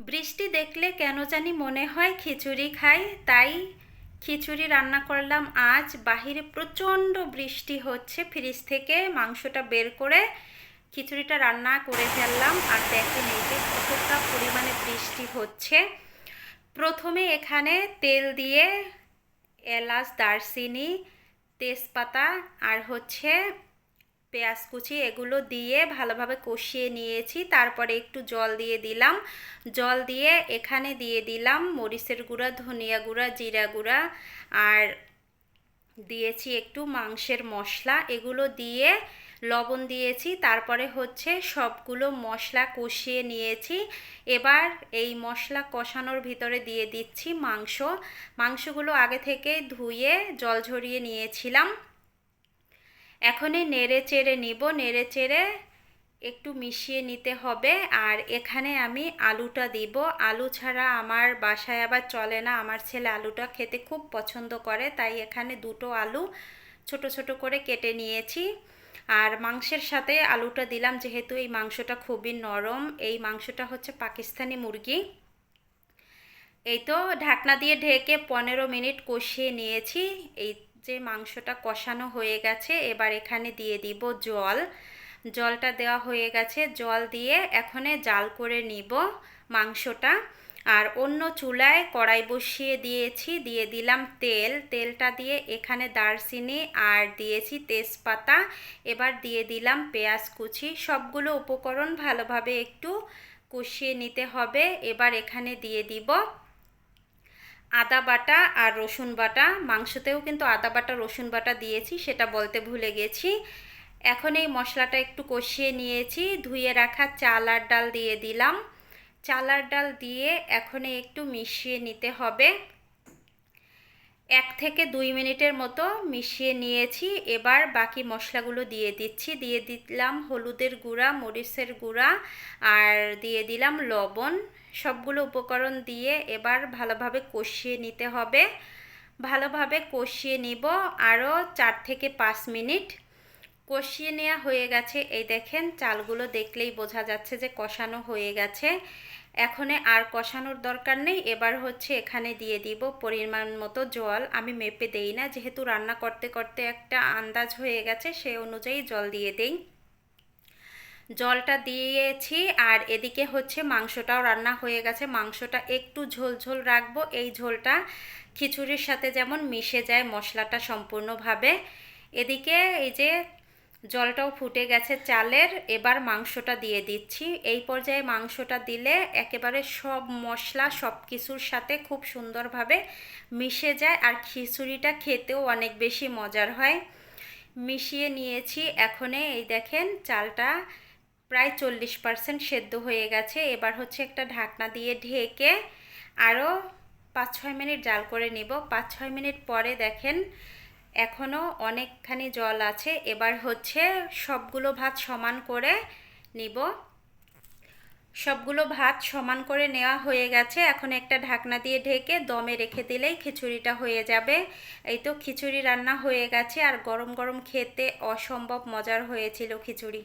বৃষ্টি দেখলে কেন জানি মনে হয় খিচুড়ি খাই, তাই খিচুড়ি রান্না করলাম আজ। বাহিরে প্রচণ্ড বৃষ্টি হচ্ছে ফ্রিজ থেকে, মাংসটা বের করে খিচুড়িটা রান্না করে ফেললাম। আর দেখেন এই যে কতটা পরিমাণে বৃষ্টি হচ্ছে। প্রথমে এখানে তেল দিয়ে এলাচ, দারচিনি, তেজপাতা আর হচ্ছে পেঁয়াজ কুচি এগুলো দিয়ে ভালোভাবে কষিয়ে নিয়েছি। তারপরে একটু জল দিয়ে দিলাম। জল দিয়ে এখানে দিয়ে দিলাম মরিচের গুঁড়া, ধনিয়া গুঁড়া, জিরা গুঁড়া আর দিয়েছি একটু মাংসের মশলা। এগুলো দিয়ে লবণ দিয়েছি। তারপরে হচ্ছে সবগুলো মশলা কষিয়ে নিয়েছি। এবার এই মশলা কষানোর ভিতরে দিয়ে দিচ্ছি মাংস। মাংসগুলো আগে থেকে ধুয়ে জল ঝরিয়ে নিয়েছিলাম। এখনই নেড়ে চেড়ে নিব, নেড়ে চেড়ে একটু মিশিয়ে নিতে হবে। আর এখানে আমি আলুটা দিব। আলু ছাড়া আমার বাসায় আবার চলে না। আমার ছেলে আলুটা খেতে খুব পছন্দ করে, তাই এখানে দুটো আলু ছোট ছোট করে কেটে নিয়েছি। আর মাংসের সাথে আলুটা দিলাম, যেহেতু এই মাংসটা খুবই নরম। এই মাংসটা হচ্ছে পাকিস্তানি মুরগি। এই তো ঢাকনা দিয়ে ঢেকে পনেরো মিনিট কষিয়ে নিয়েছি। এই যে মাংসটা কষানো হয়ে গেছে, এবার এখানে দিয়ে দিব জল। জলটা দেওয়া হয়ে গেছে, জল দিয়ে এখনে জাল করে নিব মাংসটা। আর অন্য চুলায় কড়াই বসিয়ে দিয়েছি, দিয়ে দিলাম তেল। তেলটা দিয়ে এখানে দারচিনি আর দিয়েছি তেজপাতা। এবার দিয়ে দিলাম পেঁয়াজ কুচি। সবগুলো উপকরণ ভালোভাবে একটু কষিয়ে নিতে হবে। এবার এখানে দিয়ে দিব আদা বাটা আর রসুন বাটা। মাংসতেও কিন্তু আদা বাটা, রসুন বাটা দিয়েছি, সেটা বলতে ভুলে গেছি। এখন এই মশলাটা একটু কষিয়ে নিয়েছি। ধুয়ে রাখা চাল আর ডাল দিয়ে দিলাম। চালার ডাল দিয়ে এখন একটু মিশিয়ে নিতে হবে। এক থেকে দুই মিনিটের মতো মিশিয়ে নিয়েছি। এবার বাকি মশলাগুলো দিয়ে দিচ্ছি। দিয়ে দিলাম হলুদের গুঁড়া, মরিচের গুঁড়া আর দিয়ে দিলাম লবণ। সবগুলো উপকরণ দিয়ে এবার ভালোভাবে কষিয়ে নিতে হবে। ভালোভাবে কষিয়ে নিব আরও চার থেকে পাঁচ মিনিট। কষিয়ে নেওয়া হয়ে গেছে। এই দেখেন, চালগুলো দেখলেই বোঝা যাচ্ছে যে কষানো হয়ে গেছে। এখনে আর কষানোর দরকার নেই। এবার হচ্ছে এখানে দিয়ে দিব পরিমাণ মতো জল। আমি মেপে দেই না, যেহেতু রান্না করতে করতে একটা আন্দাজ হয়ে গেছে, সে অনুযায়ী জল দিয়ে দেই। জলটা দিয়েছি আর এদিকে হচ্ছে মাংসটাও রান্না হয়ে গেছে। মাংসটা একটু ঝোল ঝোল রাখব। এই ঝোলটা খিচুড়ির সাথে যেমন মিশে যায় মশলাটা সম্পূর্ণভাবে। এদিকে এই যে জলটাও ফুটে গেছে চালের। এবার মাংসটা দিয়ে দিচ্ছি। এই পর্যায়ে মাংসটা দিলে একেবারে সব মশলা, সব কিছুর সাথে খুব সুন্দরভাবে মিশে যায় আর খিচুড়িটা খেতেও অনেক বেশি মজার হয়। মিশিয়ে নিয়েছি। এখনে এই দেখেন চালটা প্রায় চল্লিশ পারসেন্ট সেদ্ধ হয়ে গেছে। এবার হচ্ছে একটা ঢাকনা দিয়ে ঢেকে আরও পাঁচ ছয় মিনিট জাল করে নিব। পাঁচ ছয় মিনিট পরে দেখেন এখনও অনেকখানি জল আছে। এবার হচ্ছে সবগুলো ভাত সমান করে নিব। সবগুলো ভাত সমান করে নেওয়া হয়ে গেছে। এখন একটা ঢাকনা দিয়ে ঢেকে দমে রেখে দিলেই খিচুড়িটা হয়ে যাবে। এই তো খিচুড়ি রান্না হয়ে গেছে। আর গরম গরম খেতে অসম্ভব মজার হয়েছিল খিচুড়ি।